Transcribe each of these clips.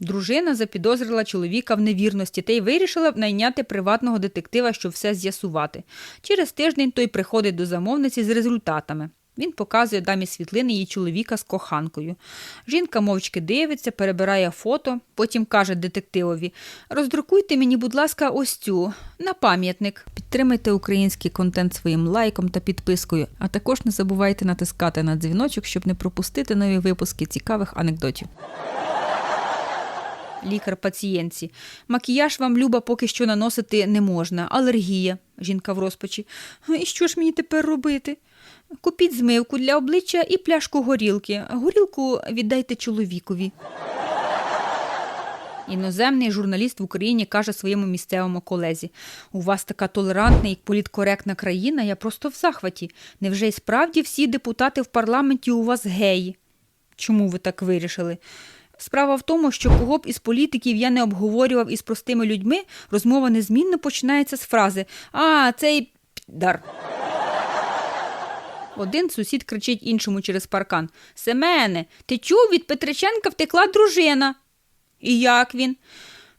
Дружина запідозрила чоловіка в невірності та й вирішила найняти приватного детектива, щоб все з'ясувати. Через тиждень той приходить до замовниці з результатами. Він показує дамі світлини її чоловіка з коханкою. Жінка мовчки дивиться, перебирає фото, потім каже детективові: роздрукуйте мені, будь ласка, ось цю на пам'ятник. Підтримайте український контент своїм лайком та підпискою, а також не забувайте натискати на дзвіночок, щоб не пропустити нові випуски цікавих анекдотів. Лікар пацієнтці. Макіяж вам люба поки що наносити не можна. Алергія. Жінка в розпачі. І що ж мені тепер робити? Купіть змивку для обличчя і пляшку горілки. Горілку віддайте чоловікові. Іноземний журналіст в Україні каже своєму місцевому колезі: У вас така толерантна і політкоректна країна, я просто в захваті. Невже й справді всі депутати в парламенті у вас геї? Чому ви так вирішили? Справа в тому, що кого б із політиків я не обговорював із простими людьми, розмова незмінно починається з фрази А, цей дар. Один сусід кричить іншому через паркан Семене, ти чув, від Петриченка втекла дружина. І як він?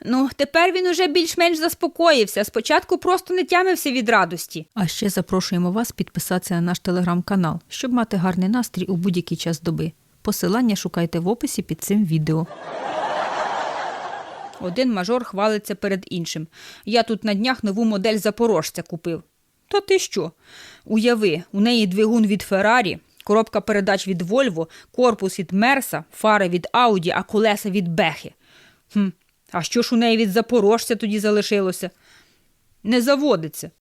Ну, тепер він уже більш-менш заспокоївся. Спочатку просто не тямився від радості. А ще запрошуємо вас підписатися на наш телеграм-канал, щоб мати гарний настрій у будь-який час доби. Посилання шукайте в описі під цим відео. Один мажор хвалиться перед іншим. Я тут на днях нову модель запорожця купив. Та ти що? Уяви, у неї двигун від Феррарі, коробка передач від Вольво, корпус від Мерса, фари від Ауді, а колеса від Бехи. Хм, а що ж у неї від запорожця тоді залишилося? Не заводиться.